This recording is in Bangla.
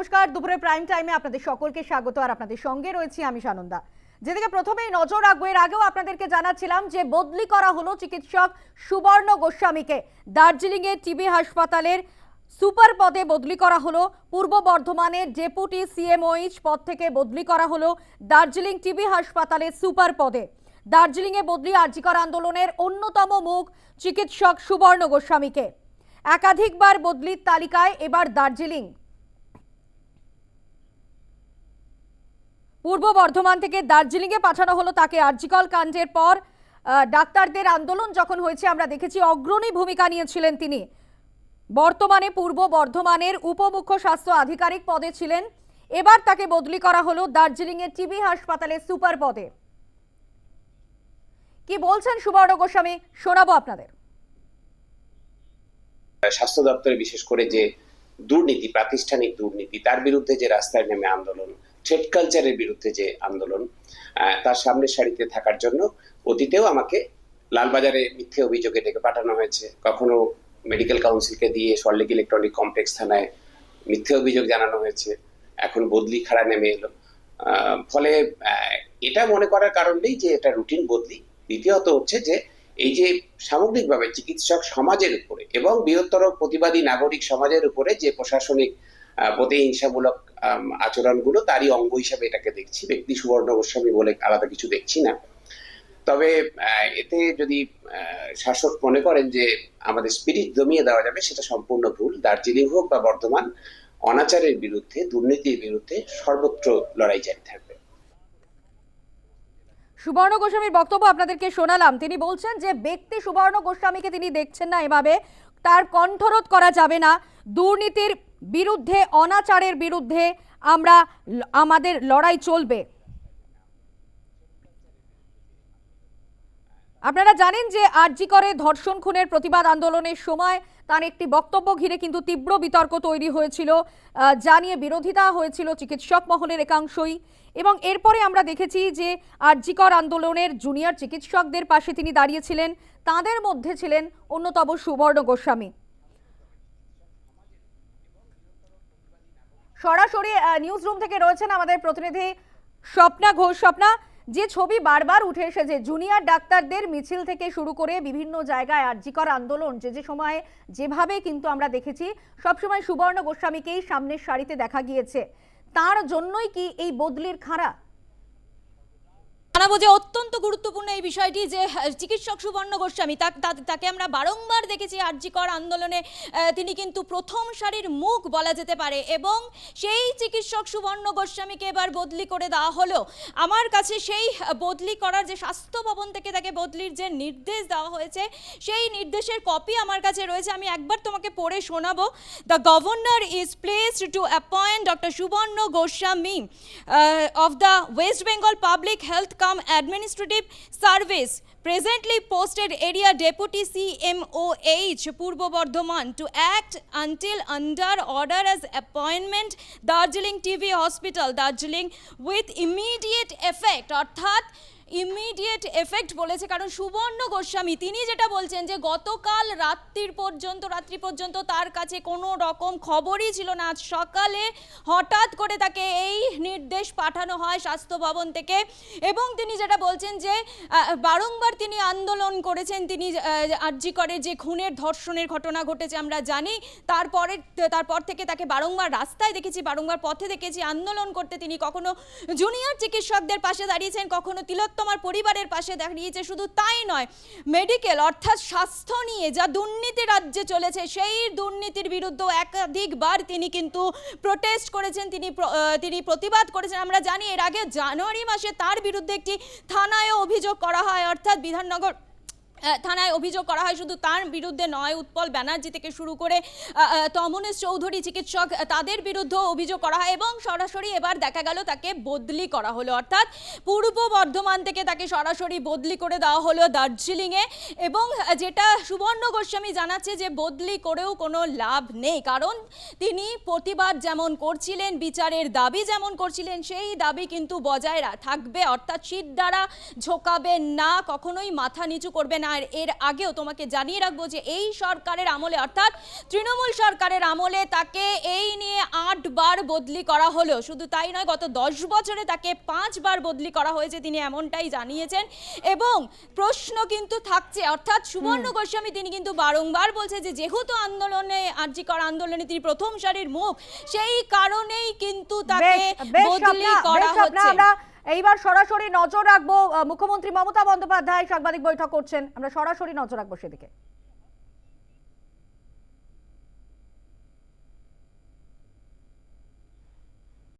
নমস্কার দুপুরে প্রাইম টাইমে আপনাদের সকলকে স্বাগত, আর আপনাদের সঙ্গে রয়েছি আমি সানন্দা। যেদিকে প্রথমেই নজর রাখব, এর আগেও আপনাদেরকে জানাচ্ছিলাম যে বদলি করা হলো চিকিৎসক সুবর্ণ গোস্বামীকে। দার্জিলিংয়ের টিবি হাসপাতালের সুপার পদে বদলি করা হলো, পূর্ব বর্ধমানের ডেপুটি সিএমওইচ পদ থেকে বদলি করা হলো দার্জিলিং টিবি হাসপাতালের সুপার পদে। দার্জিলিংয়ে বদলি আর্জিকর আন্দোলনের অন্যতম মুখ চিকিৎসক সুবর্ণ গোস্বামীকে। একাধিকবার বদলির তালিকায় এবার দার্জিলিং। পূর্ব বর্ধমান থেকে দার্জিলিংয়ে পাঠানো হলো তাকে আর্জিকল কাণ্ডের পর ডাক্তারদের আন্দোলন যখন হয়েছে, আমরা দেখেছি অগ্রণী ভূমিকা নিয়েছিলেন তিনি। বর্তমানে পূর্ব বর্ধমানের উপমুখ্য স্বাস্থ্য আধিকারিক পদে ছিলেন। এবার তাকে বদলি করা হলো দার্জিলিংয়ের টিবি হাসপাতালের সুপার পদে। কি বলছেন সুবর্ণ গোস্বামী? শোনাবো আপনাদের। স্বাস্থ্য দপ্তরে বিশেষ করে যে দুর্নীতি, প্রাতিষ্ঠানিক দুর্নীতি, তার বিরুদ্ধে যে রাস্তায় নেমে আন্দোলন ট্রেড কালচারের বিরুদ্ধে যে আন্দোলন তার সামনের সারিতে থাকার জন্য অতীতেও আমাকে লালবাজারে মিথ্যে অভিযোগে ডেকে পাঠানো হয়েছে। কখনো মেডিকেল কাউন্সিলকে দিয়ে সল্টলেক ইলেকট্রনিক কমপ্লেক্স থানায় মিথ্যে অভিযোগ জানানো হয়েছে। এখন বদলি খাড়া নেমে এলো। ফলে এটা মনে করার কারণ নেই যে এটা রুটিন বদলি। দ্বিতীয়ত হচ্ছে যে এই যে সামগ্রিকভাবে চিকিৎসক সমাজের উপরে এবং বৃহত্তর প্রতিবাদী নাগরিক সমাজের উপরে যে প্রশাসনিক প্রতিহিংসামূলক আচরণগুলো তারই অঙ্গ হিসাবে এটাকে দেখছি। ব্যক্তি সুবর্ণ গোস্বামী বলে আলাদা কিছু দেখছি না। তবে এতে যদি শাসক মনে করেন যে আমাদের স্পিরিট দমিয়ে দেওয়া যাবে, সেটা সম্পূর্ণ ভুল। দার্জিলিং হোক বা বর্ধমান, অনাচারের বিরুদ্ধে, দুর্নীতির বিরুদ্ধে সর্বত্র লড়াই জারি থাকবে। সুবর্ণ গোস্বামীর বক্তব্য আপনাদেরকে শোনালাম। তিনি বলছেন যে, ব্যক্তি সুবর্ণ গোস্বামীকে তিনি দেখছেন না এভাবে। তার কণ্ঠরোধ করা যাবে না। দুর্নীতির বিরুদ্ধে, অনাচারের বিরুদ্ধে আমরা আমাদের লড়াই চলবে। আপনারা জানেন যে আরজি করে ধর্ষণ খুনের প্রতিবাদ আন্দোলনের সময় তার একটি বক্তব্য ঘিরে কিন্তু তীব্র বিতর্ক তৈরি হয়েছিল। যা নিয়ে বিরোধিতা হয়েছিল চিকিৎসক মহলের একাংশই এবং এরপরে আমরা দেখেছি যে আরজিকর আন্দোলনের জুনিয়র চিকিৎসকদের পাশে তিনি দাঁড়িয়েছিলেন। তাদের মধ্যে ছিলেন অন্যতম সুবর্ণ গোস্বামী। সরাসরি নিউজ রুম থেকে রয়েছেন আমাদের প্রতিনিধি স্বপ্না ঘোষ। স্বপ্না, যে ছবি বারবার উঠে এসেছে জুনিয়র ডাক্তারদের মিছিল থেকে শুরু করে বিভিন্ন জায়গায় আর্যিকর আন্দোলন, যে যে সময়ে যেভাবে কিন্তু আমরা দেখেছি, সবসময় সুবর্ণ গোস্বামীকেই সামনের সারিতে দেখা গিয়েছে। তার জন্যই কি এই বদলির খাড়া? জানাব যে অত্যন্ত গুরুত্বপূর্ণ এই বিষয়টি যে চিকিৎসক সুবর্ণ গোস্বামী, তাকে আমরা বারংবার দেখেছি আরজিকর আন্দোলনে তিনি কিন্তু প্রথম সারির মুখ বলা যেতে পারে এবং সেই চিকিৎসক সুবর্ণ গোস্বামীকে এবার বদলি করে দেওয়া হলো। আমার কাছে সেই বদলি করার যে স্বাস্থ্য ভবন থেকে তাকে বদলির যে নির্দেশ দেওয়া হয়েছে, সেই নির্দেশের কপি আমার কাছে রয়েছে। আমি একবার তোমাকে পড়ে শোনাবো। The governor is pleased to appoint doctor Subarna Goswami of the West Bengal public health cum administrative service presently posted area deputy CMOH Purbo Bardhaman to act until under order as appointment Darjeeling TV Hospital Darjeeling with immediate effect অর্থাৎ ইমিডিয়েট এফেক্ট বলেছে কারণ সুবর্ণ গোস্বামী, তিনি যেটা বলছেন যে গতকাল রাত্রির পর্যন্ত, রাত্রি পর্যন্ত তার কাছে কোনো রকম খবরই ছিল না। আজ সকালে হঠাৎ করে তাকে এই নির্দেশ পাঠানো হয় স্বাস্থ্য ভবন থেকে এবং তিনি যেটা বলছেন যে বারংবার তিনি আন্দোলন করেছেন, তিনি আর্জি করে যে খুনের ধর্ষণের ঘটনা ঘটেছে আমরা জানি। তারপরে, তারপর থেকে তাকে বারংবার রাস্তায় দেখেছি, বারংবার পথে দেখেছি, আন্দোলন করতে তিনি কখনো জুনিয়র চিকিৎসকদের পাশে দাঁড়িয়েছেন, কখনো তিলোত্তমার পরিবারের পাশে দাঁড়িয়েছে শুধু তাই নয় মেডিকেল অর্থাৎ স্বাস্থ্য নিয়ে যা দুর্নীতি রাজ্যে চলেছে, সেই দুর্নীতির বিরুদ্ধে একাধিকবার তিনি কিন্তু প্রোটেস্ট করেছেন, তিনি তিনি প্রতিবাদ করেছেন। আমরা জানি এর আগে জানুয়ারি মাসে তার বিরুদ্ধে একটি থানায় অভিযোগ করা হয়, অর্থাৎ বিধাননগর থানায় অভিযোগ করা হয়, শুধু তার বিরুদ্ধে নয়, উৎপল ব্যানার্জি থেকে শুরু করে তমনেশ চৌধুরী চিকিৎসক তাদের বিরুদ্ধেও অভিযোগ করা হয় এবং সরাসরি এবার দেখা গেল তাকে বদলি করা হলো। অর্থাৎ পূর্ব বর্ধমান থেকে তাকে সরাসরি বদলি করে দেওয়া হলো দার্জিলিংয়ে এবং যেটা সুবর্ণ গোস্বামী জানাচ্ছে যে বদলি করেও কোনো লাভ নেই। কারণ তিনি প্রতিবাদ যেমন করছিলেন, বিচারের দাবি যেমন করছিলেন, সেই দাবি কিন্তু বজায় থাকবে। অর্থাৎ শীত দ্বারা ঝোকাবেন না, কখনোই মাথা নিচু করবে না। আর এর আগেও তোমাকে জানিয়ে রাখব যে এই সরকারের আমলে অর্থাৎ তৃণমূল সরকারের আমলে তাকে এই নিয়ে আটবার বদলি করা হলো। শুধু তাই নয় গত দশ বছরে তাকে পাঁচবার বদলি করা হয়েছে তিনি এমনটাই জানিয়েছেন। এবং প্রশ্ন কিন্তু থাকছে অর্থাৎ সুবর্ণ গোস্বামী তিনি কিন্তু বারংবার বলছে যে যেহেতু আন্দোলনে আরজিকর আন্দোলনে তিনি প্রথম সারির মুখ সেই কারণেই কিন্তু তাকে বদলি করা হচ্ছে। এইবার সরাসরি নজর রাখব মুখ্যমন্ত্রী মমতা বন্দ্যোপাধ্যায় সাংবাদিক বৈঠক করছেন। আমরা সরাসরি নজর রাখব সেদিকে।